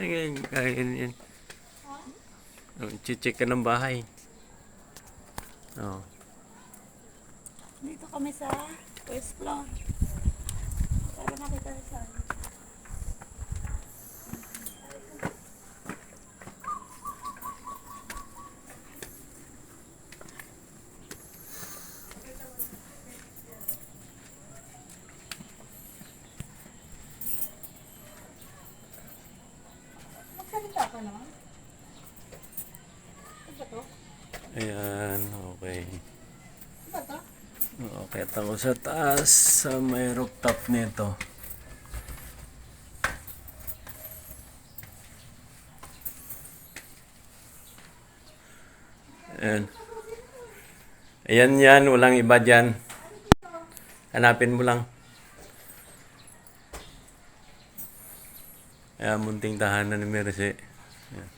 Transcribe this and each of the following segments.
Ay, kain yan. Oh, check ka ng bahay. Oh. Dito kami sa first floor. Para makita sa Magsalita ka naman. Ano ba to? Ayan, okay. Ano ba to? Okay, ako sa taas sa may rooftop nito. Ayan. Ayan yan, walang iba dyan. Hanapin mo lang. Ayan, munting tahanan ni Mercy. Ayan.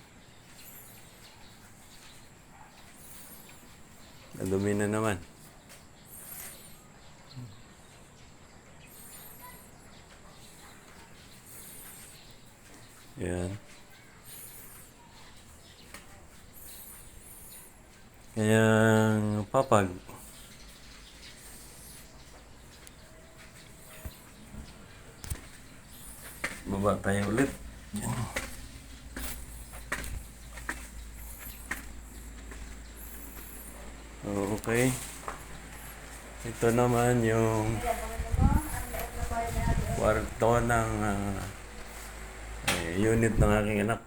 Nadumi na naman. Yan. Kaya papag. Baba tayo ulit. Yan. Okay. Ito naman yung kwarto ng ah, eh, unit ng aking anak.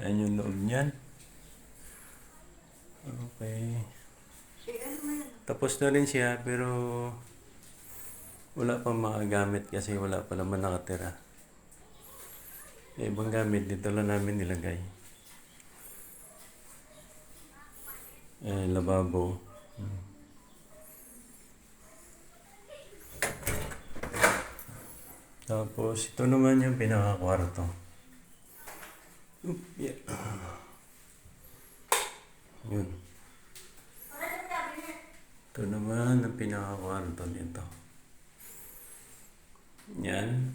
Ayan yung loob niyan. Okay. Tapos na rin siya pero wala pang mga gamit kasi wala pa naman nakatira. Eh, ibang gamit dito lang namin nilagay. Eh, lababo. Hmm. Tapos, ito naman yung pinaka-kwarto. Oop, yeah. Yun. Ito naman ang pinaka-kwarto nito. Yan.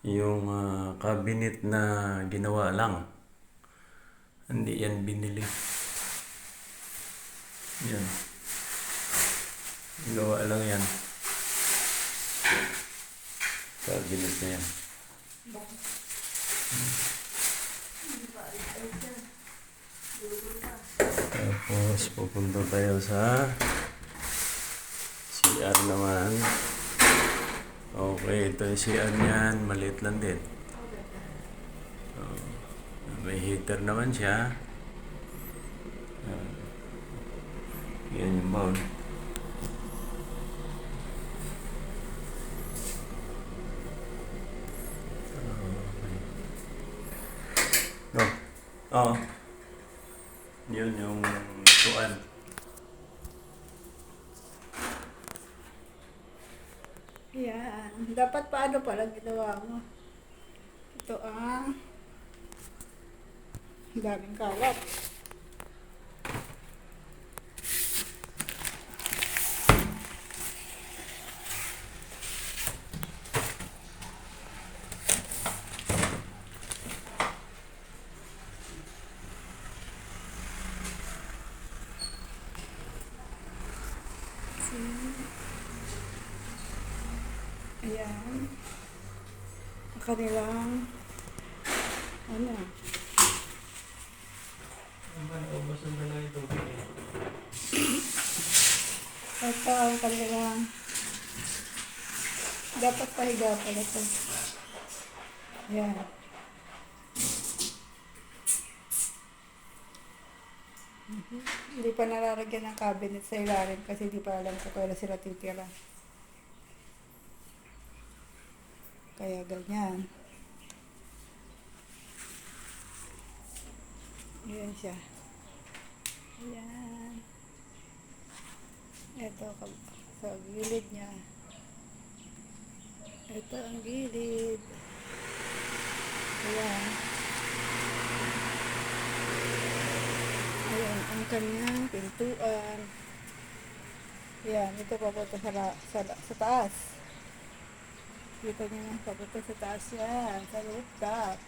Yung ah, cabinet na ginawa lang. Hindi yan binili. Yan. Ginawa lang yan. Cabinet na yan. Tapos pupunta tayo sa CR naman. Okay, ito yung CR niyan. Maliit lang din. Oh, may heater naman siya. Ah, yan yung bowl. Oh. Oo. Yun yung tuan. Yan. Dapat paano pala ginawa mo? Ito ang daming kalat. Ayan. Ang kanilang ano, ito ang kanilang dapat pahiga pala ito. Ayan. Hindi pa nalalagyan ng cabinet sa ilalim kasi hindi pa alam ko kailan sila titira. Kaya ganyan. Ayan siya. Ayan. Ito sa gilid niya. Ito ang gilid. Ayan. Ayan ang kanyang pintuan. Ayan, ito papunta sa, sa, sa taas. Kita niyo yung papunta sa taas yan, sa rooftop.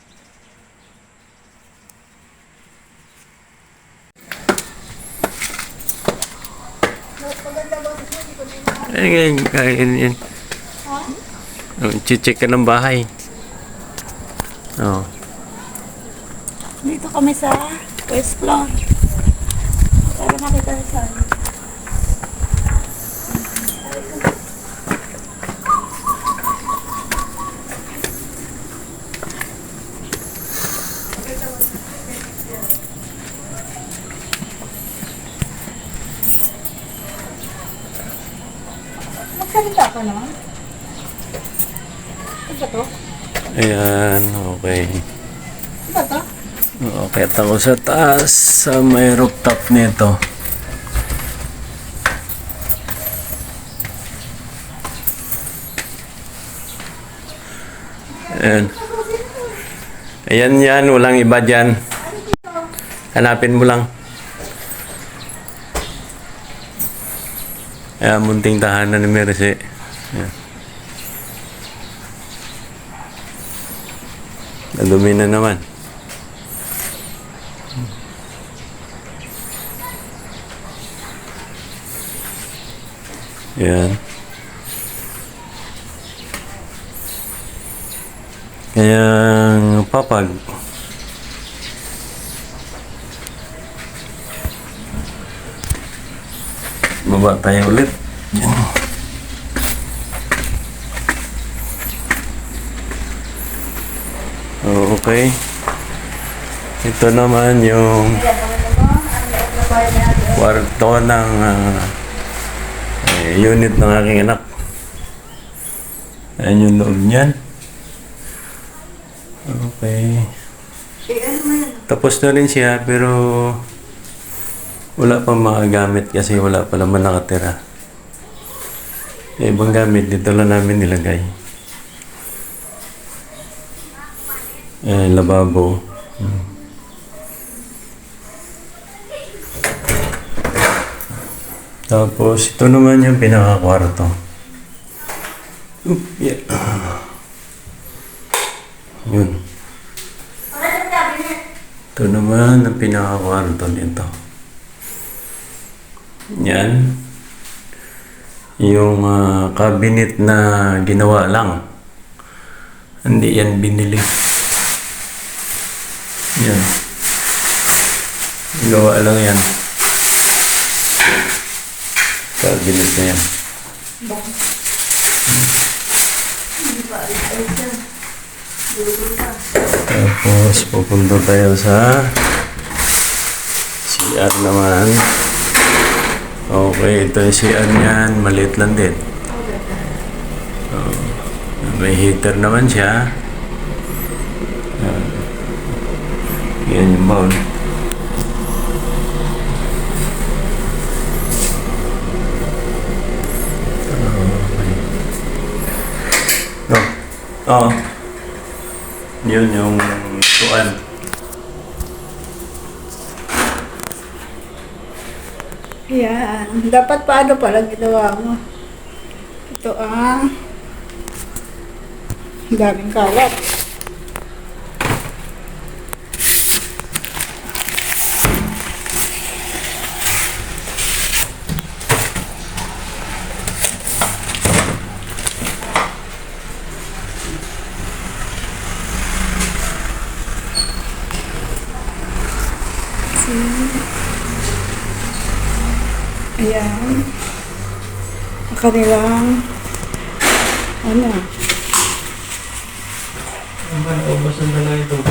Na. Ay, ngayon, kain yan. Ha? Oh, check ka ng bahay. Oh. Dito kami sa first floor. Para makita sa amin. Magsalita ka naman. Ano ba to? Ayan, okay. Ano ba to? Okay, ako sa taas sa may rooftop nito. Ayan. Ayan yan, walang iba dyan. Hanapin mo lang. Ayan, munting tahanan ni Mercy. Ayan. Nadumi na naman. Yan. Kaya papag. Baba tayo ulit. Yan. Okay. Ito naman yung kwarto ng eh, unit ng aking anak. Ayan yung loob niyan. Okay. Tapos na rin siya pero wala pang mga gamit kasi wala pa naman nakatira. Yung ibang gamit dito lang namin nilagay. Eh, lababo. Tapos, ito naman yung pinaka-kwarto. Oop, yeah. Yun. Ito naman ang pinaka-kwarto nito. Yan. Yung ah, cabinet na ginawa lang. Hindi yan binili. Yan. Ginawa lang yan. Cabinet na yan. Tapos pupunta tayo sa CR naman. Okay, ito yung CR niyan. Maliit lang din. Oh, may heater naman siya. Yan yung bowl. Okay. Oh. Oo. Yun yung tuan. Yan. Dapat paano pala ginawa mo? Ito ang daming kalat. Ayan. Ang kanilang ano, Ubasan na lang itong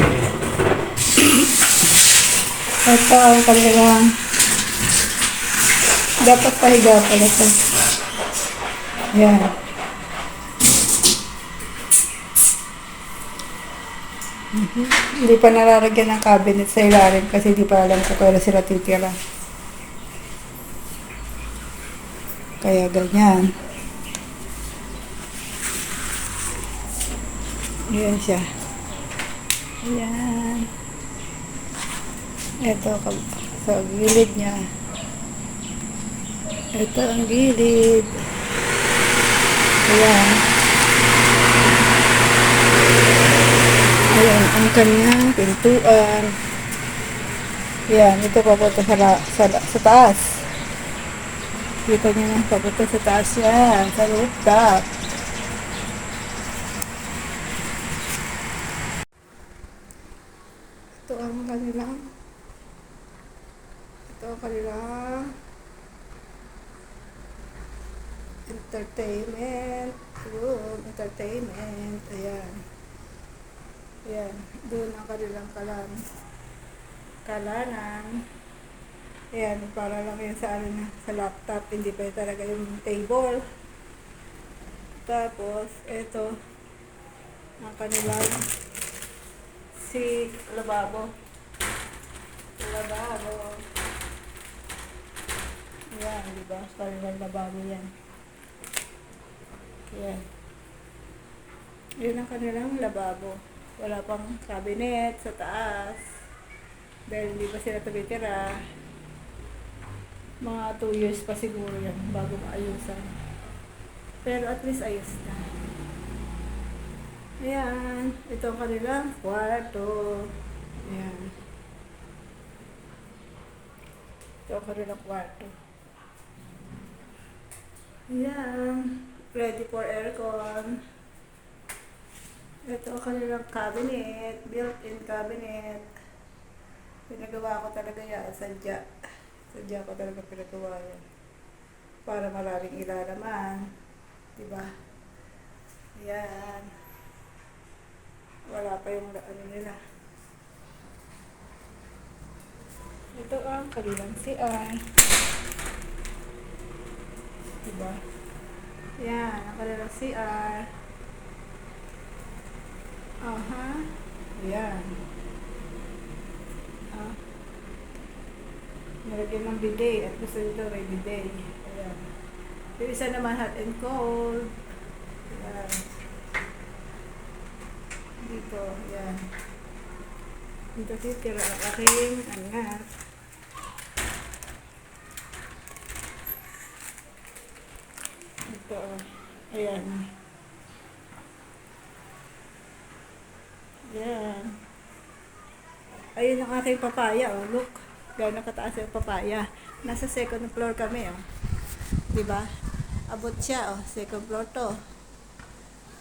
ito ang kanilang dapat pahiga pala ito. Ayan. Mhm. Hindi pa nalalagyan ng cabinet sa ilalim kasi hindi pa alam ko kaya sila titira. Kaya ganyan. Ayan siya. Ayan. Ito ka- sa gilid niya. Ito ang gilid. Ayan. Ayan, ang kanyang pintuan. Yan, ito papunta sa, sa, sa taas. Kita niyo na, papunta sa taas yan, sa rooftop. Ito ang kanilang ito ang kanilang entertainment room, entertainment, ayan. Ayan, doon ang kanilang kalan. Kalanan. Ayan, para lang yan sa, ano, sa laptop, hindi pa talaga yung table. Tapos, ito, ang kanilang si lababo. Lababo. Ayan, di ba? Kanilang lababo yan. Ayan. Yun ang kanilang lababo. Wala pang cabinet sa taas. Dahil hindi pa sila tumitira. Mga 2 years pa siguro yan bago maayusan. Pero at least ayos na. Ayan. Ito ang kanilang kwarto. Ayan. Ito ang kanilang kwarto. Ayan. Ready for aircon. Ito ang kanilang cabinet. Built-in cabinet. Pinagawa ko talaga yan. Sadya. Sadya ko talaga pinagawa yan. Para maraming ilalaman. Diba? Ayan. Wala pa yung ano nila. Ito ang kanilang CR. Diba? Yan, ang kanilang CR. Aha. Yan. Ah. Nalagyan ng bidet at gusto nito may bidet. Ayan. Yung isa naman hot and cold. Ayan. Dito, ayan. Dito titira ang aking anak. Ito, ayan. Ayan. Ayun ang aking papaya, oh. Look. Gano'n kataas yung papaya. Nasa second floor kami, oh. Diba? Abot siya, oh. Second floor to.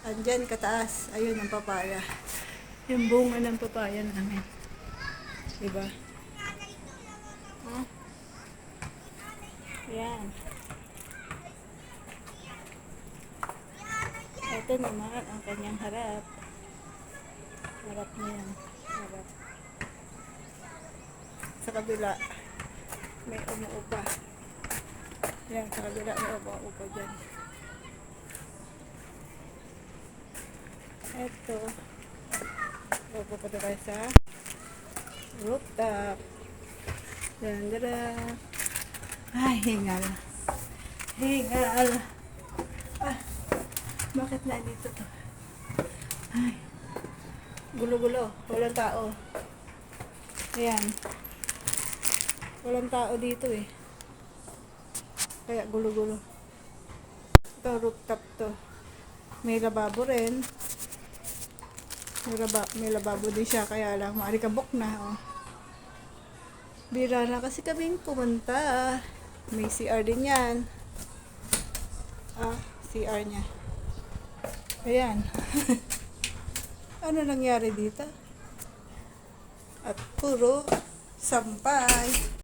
Andyan, kataas. Ayun ang papaya. Yung bunga ng papaya namin. Diba? Ha? Ayan. Ito naman ang kanyang harap. Harap niya. Harap. Sa kabila, may umuupa. Yan, sa kabila may umuupa dyan. Ito. Pupunta tayo sa rooftop. Yan, dada. Ay, hingal. Hingal. Ah, bakit na dito to? Ay, gulo-gulo. Walang tao. Ayan. Walang tao dito eh. Kaya gulo-gulo. Ito, rooftop to. May lababo rin. May, laba, may lababo din siya, kaya lang maalikabok na. Oh. Bira na kasi kaming pumunta. May CR din yan. Ah, CR niya. Ayan. ano nangyari dito? At puro sampay.